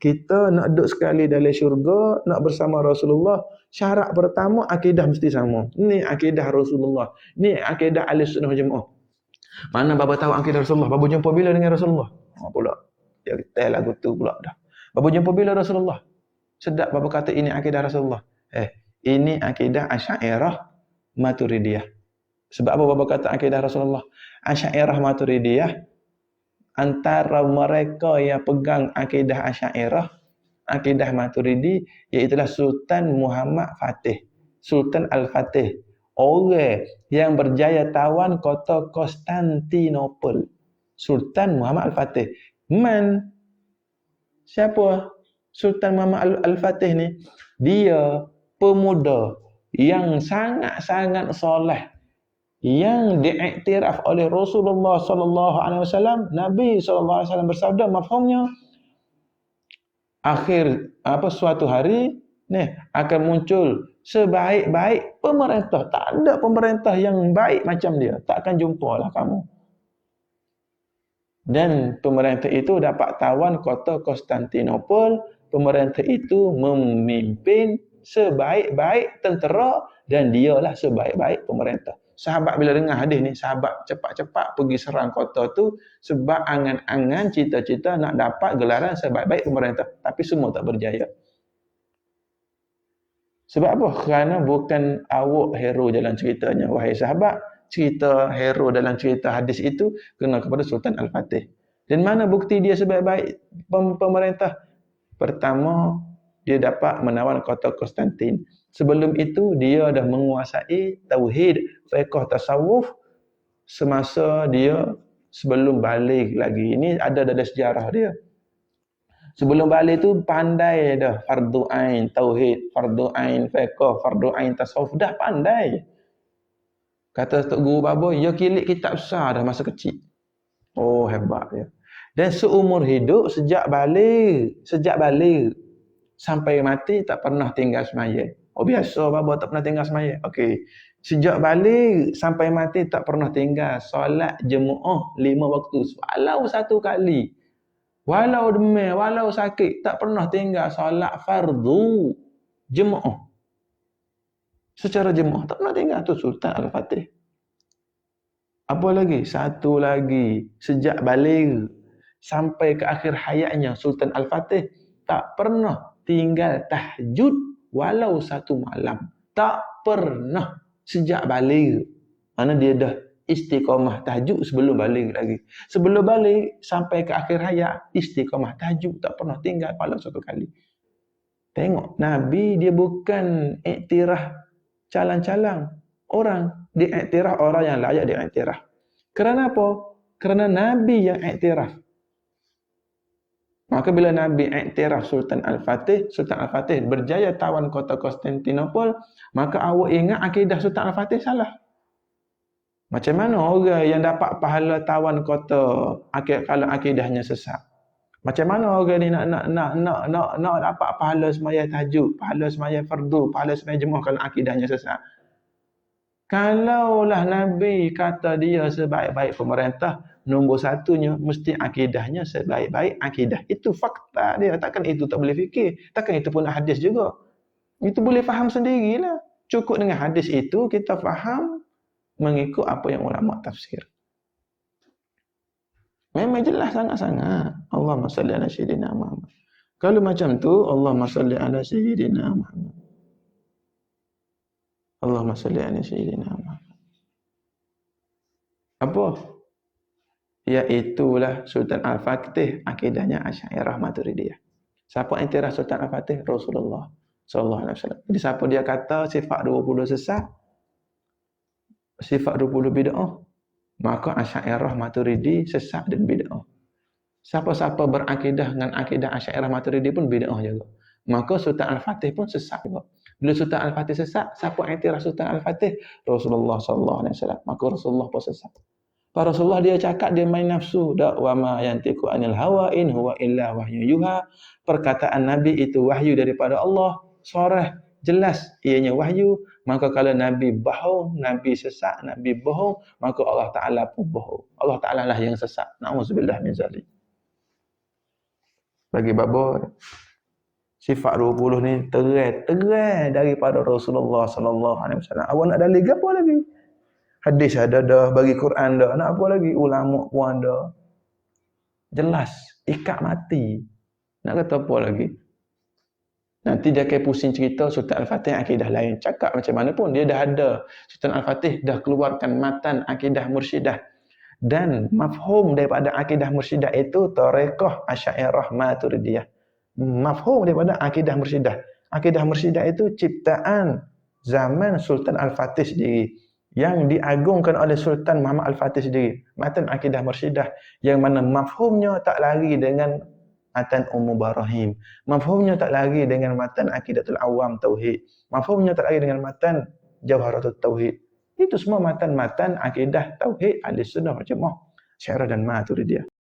kita nak duduk sekali dalam syurga, nak bersama Rasulullah, syarat pertama akidah mesti sama. Ini akidah Rasulullah. Ini akidah ahli sunnah jemaah. Mana bapa tahu akidah Rasulullah? Bapa jumpa bila dengan Rasulullah? Ha pula. Dia kata lagu tu pula dah. Bapa jumpa bila Rasulullah? Sedap bapa kata ini akidah Rasulullah. Eh, ini akidah Asy'ariyah Maturidiyah. Sebab apa bapa kata akidah Rasulullah? Asy'ariyah Maturidiyah antara mereka yang pegang akidah Asy'ariyah, akidah Maturidi iaitu Sultan Muhammad Fatih, Sultan Al-Fatih. Orang yang berjaya tawan kota Konstantinopel. Sultan Muhammad Al-Fatih. Man siapa Sultan Muhammad Al-Fatih ni? Dia pemuda yang sangat-sangat soleh yang diiktiraf oleh Rasulullah sallallahu alaihi wasallam Nabi sallallahu alaihi wasallam bersabda mafhumnya akhir apa suatu hari ni akan muncul sebaik-baik pemerintah. Tak ada pemerintah yang baik macam dia. Tak akan jumpalah kamu. Dan pemerintah itu dapat tawan kota Konstantinopel pemerintah itu memimpin sebaik-baik tentera dan dialah sebaik-baik pemerintah sahabat bila dengar hadis ni, sahabat cepat-cepat pergi serang kota tu sebab angan-angan cita-cita nak dapat gelaran sebaik-baik pemerintah. Tapi semua tak berjaya. Sebab apa? Kerana bukan awak hero dalam ceritanya. Wahai sahabat, cerita hero dalam cerita hadis itu kena kepada Sultan Al-Fatih. Dan mana bukti dia sebaik-baik pemerintah? Pertama, dia dapat menawan kota Konstantin. Sebelum itu dia dah menguasai tauhid, fiqh, tasawuf semasa dia sebelum balik lagi. Ini ada dalam sejarah dia. Sebelum balik tu pandai dah fardu ain tauhid, fardu ain fiqh, fardu ain tasawuf dah pandai. Kata Tok Guru Babo, ya kilik kitab besar dah masa kecil. Oh hebat ya. Dan seumur hidup sejak balik, sejak balik sampai mati tak pernah tinggal semaya. Oh biasa bapa tak pernah tinggal semaya. Okey. Sejak balik sampai mati tak pernah tinggal solat jemaah lima waktu. Walau satu kali. Walau demam, walau sakit tak pernah tinggal solat fardu jemaah. Secara jemaah tak pernah tinggal tu Sultan Al-Fatih. Apa lagi? Satu lagi. Sejak balik sampai ke akhir hayatnya Sultan Al-Fatih tak pernah tinggal tahajud walau satu malam tak pernah sejak balik. Mana dia dah istiqamah tahajud sebelum balik lagi. Sebelum balik sampai ke akhir hayat istiqamah tahajud tak pernah tinggal walau satu kali. Tengok nabi dia bukan iktiraf calang-calang. Orang dia iktiraf orang yang layak dia iktiraf kerana apa? Kerana nabi yang iktiraf Maka bila Nabi iktiraf Sultan Al-Fatih, Sultan Al-Fatih berjaya tawan kota Konstantinopel, maka awak ingat akidah Sultan Al-Fatih salah. Macam mana orang yang dapat pahala tawan kota kalau akidahnya sesat? Macam mana orang ni nak nak nak nak nak, nak dapat pahala semaya tahajud, pahala semaya fardu, pahala semaya jemaah kalau akidahnya sesat? Kalaulah Nabi kata dia sebaik-baik pemerintah, nombor satunya mesti akidahnya sebaik-baik akidah. Itu fakta dia. Takkan itu tak boleh fikir. Takkan itu pun hadis juga. Itu boleh faham sendirilah. Cukup dengan hadis itu kita faham mengikut apa yang ulama tafsir. Memang jelas sangat-sangat. Allah salli ala sayyidina Muhammad. Kalau macam tu Allah salli ala sayyidina Muhammad. Allah salli ala sayyidina Muhammad. Apa? Iaitulah Sultan Al-Fatih akidahnya Asy'ariyah Maturidiyah. Siapa intirah Sultan Al-Fatih? Rasulullah sallallahu alaihi wasallam. Jadi siapa dia kata sifat 20 sesat, sifat 20 bid'ah, maka Asy'ariyah Maturidi sesat dan bid'ah. Siapa-siapa berakidah dengan akidah Asy'ariyah Maturidi pun bid'ah juga. Maka Sultan Al-Fatih pun sesat juga. Bila Sultan Al-Fatih sesat, siapa intirah Sultan Al-Fatih? Rasulullah sallallahu alaihi wasallam. Maka Rasulullah pun sesat. Para Rasulullah dia cakap dia main nafsu. Dak wa ma yantiqu anil hawa in huwa illa wahyu yuha. Perkataan Nabi itu wahyu daripada Allah. Sorah jelas ianya wahyu. Maka kalau Nabi bohong, Nabi sesat, Nabi bohong, maka Allah Taala pun bohong. Allah Taala lah yang sesat. Nauzubillah min zalik. Bagi babo sifat 20 ni terai terai daripada Rasulullah sallallahu alaihi wasallam. Awak nak dalil apa lagi? Hadis ada dah, bagi Quran dah, nak apa lagi? Ulama pun ada. Jelas, ikat mati. Nak kata apa lagi? Nanti dia akan pusing cerita Sultan Al-Fatih akidah lain. Cakap macam mana pun, dia dah ada. Sultan Al-Fatih dah keluarkan matan akidah mursidah. Dan mafhum daripada akidah mursidah itu tarekah asyairah maturidiyah. Mafhum daripada akidah mursidah. Akidah mursidah itu ciptaan zaman Sultan Al-Fatih sendiri. Yang diagungkan oleh Sultan Muhammad Al-Fatih sendiri. Matan akidah mursidah. Yang mana mafhumnya tak lari dengan matan Ummu Barahim. Mafhumnya tak lari dengan matan Akidatul Awam Tauhid. Mafhumnya tak lari dengan matan Jawharatul Tauhid. Itu semua matan-matan akidah Tauhid Ahli Sunnah Wal Jamaah. Syiarah dan Maturidiyah.